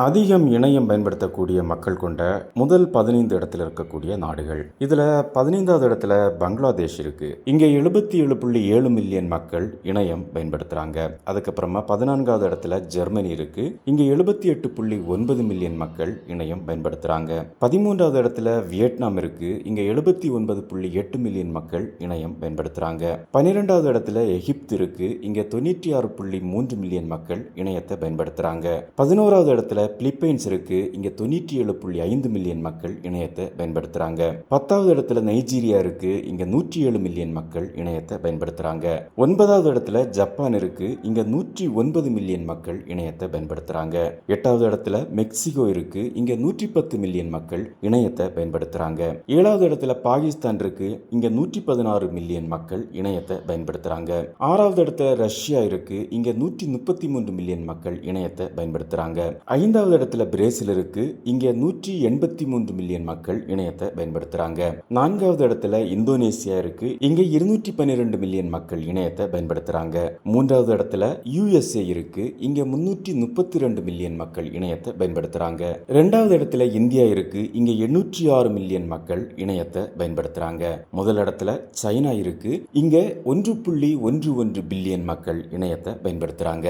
அதிகம் இணையம் பயன்படுத்தக்கூடிய மக்கள் கொண்ட முதல் பதினைந்து இடத்துல இருக்கக்கூடிய நாடுகள். இதுல பதினைந்தாவது இடத்துல பங்களாதேஷ் இருக்கு. இங்க எழுபத்தி ஏழு புள்ளி ஏழு மில்லியன் மக்கள் இணையம் பயன்படுத்துறாங்க. அதுக்கப்புறமா பதினான்காவது இடத்துல ஜெர்மனி இருக்கு. இங்க எழுபத்தி எட்டு புள்ளி ஒன்பது மில்லியன் மக்கள் இணையம் பயன்படுத்துறாங்க. பதிமூன்றாவது இடத்துல வியட்நாம் இருக்கு. இங்க எழுபத்தி ஒன்பது புள்ளி எட்டு மில்லியன் மக்கள் இணையம் பயன்படுத்துறாங்க. பன்னிரெண்டாவது இடத்துல எகிப்து இருக்கு. இங்க தொண்ணூற்றி ஆறு புள்ளி மூன்று மில்லியன் மக்கள் இணையத்தை பயன்படுத்துறாங்க. பதினோராவது இடத்துல பிலிப்பைன்ஸ் இருக்கு. இங்க தொண்ணூற்றி ஏழு புள்ளி ஐந்து மில்லியன் மக்கள் இணையத்தை பயன்படுத்துறாங்க. பத்தாவது இடத்துல நைஜீரியா இருக்கு. இங்க நூற்றி ஏழு மில்லியன் மக்கள் இணையத்தை பயன்படுத்துறாங்க. ஒன்பதாவது இடத்துல ஜப்பான் இருக்கு. இங்க நூற்றி ஒன்பது மில்லியன் மக்கள் இணையத்தை பயன்படுத்துறாங்க. எட்டாவது இடத்துல மெக்சிகோ இருக்கு. இங்க நூற்றி பத்து மில்லியன் மக்கள் இணையத்தை பயன்படுத்துறாங்க. ஏழாவது இடத்துல பாகிஸ்தான் இருக்கு. இங்க நூற்றி பதினாறு மில்லியன் மக்கள் இணையத்தை பயன்படுத்துறாங்க. ஆறாவது இடத்துல ரஷ்யா இருக்கு. இங்க நூற்றி முப்பத்தி மூன்று மில்லியன் மக்கள் இணையத்தை பயன்படுத்துறாங்க. ஐந்தாவது இடத்துல பிரேசில் இருக்கு. இங்கே நூற்றி எண்பத்தி மூன்று மில்லியன் மக்கள் இணையத்தை பயன்படுத்துறாங்க. நான்காவது இடத்துல இந்தோனேசியா இருக்கு. இங்கே இருநூற்றி பன்னிரெண்டு மில்லியன் மக்கள் இணையத்தை பயன்படுத்துறாங்க. மூன்றாவது இடத்துல யுஎஸ்ஏ இருக்கு. இங்க முன்னூற்றி முப்பத்தி ரெண்டு மில்லியன் மக்கள் இணையத்தை பயன்படுத்துறாங்க. ரெண்டாவது இடத்துல இந்தியா இருக்கு. இங்க எண்ணூற்றி ஆறு மில்லியன் மக்கள் இணையத்தை பயன்படுத்துறாங்க. முதல் இடத்துல சைனா இருக்கு. இங்க ஒன்று புள்ளி ஒன்று ஒன்று பில்லியன் மக்கள் இணையத்தை பயன்படுத்துறாங்க.